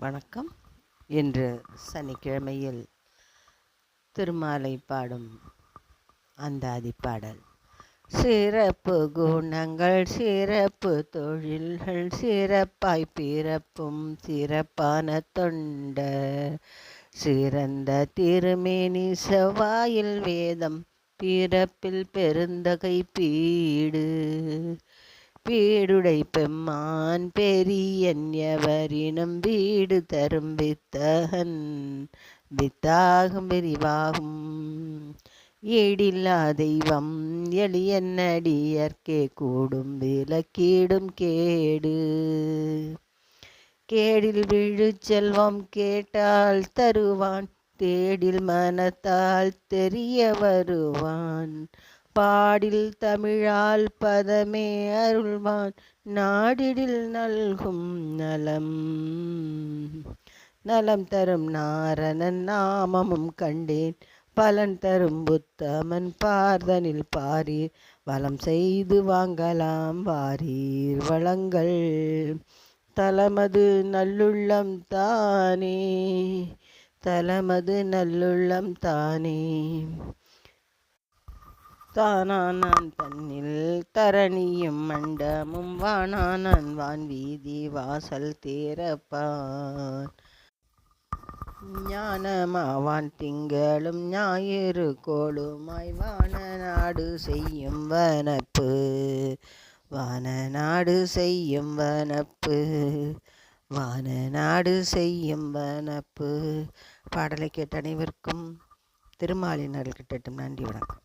வணக்கம். இன்று சனிக்கிழமையில் திருமாலை பாடும் அந்தாதி பாடல் சிறப்பு குணங்கள் சிறப்பு தொழில்கள் சிறப்பாய் பிறப்பும் சிறப்பான தொண்டர். சிறந்த திருமேனி செவ்வாயில் வேதம் பிறப்பில் பெருந்தகை பீடு. பீடுடை பெம்மான் பெரியன் எவரினும் வீடு தரும் வித்தகன். வித்தாகும் விரிவாகும். ஈடில்லா தெய்வம் எளியன் அடியர்க்கே கூடும் விலக்கீடும் கேடு. கேடில் விழு செல்வம் கேட்டால் தருவான் தேடில் மனத்தால் தெரிய வருவான். பாடில் தமிழால் பதமே அருள்வான். நாடிடில் நல்கும் நலம். நலம் தரும் நாரணன் நாமமும் கண்டேன். பலன் தரும் புத்தமன் பார்தனில் பாரீர். வளம் செய்து வாங்கலாம் வாரீர் வளங்கள். தலமது நல்லுள்ளம் தானே. தலமது நல்லுள்ளம் தானே. தானானான் தன்னில் தரணியும் மண்டமும் வானானான் வான் வீதி வாசல் தேரப்பான் ஞானமாவான் திங்களும் ஞாயிறு கோளுமாய் வான நாடு செய்யும் வனப்பு. வான நாடு செய்யும் வனப்பு. வான நாடு செய்யும் வனப்பு. பாடலை கேட்ட அனைவருக்கும் திருமாலின் அருள் கிட்டட்டும் நன்றி வணக்கம்.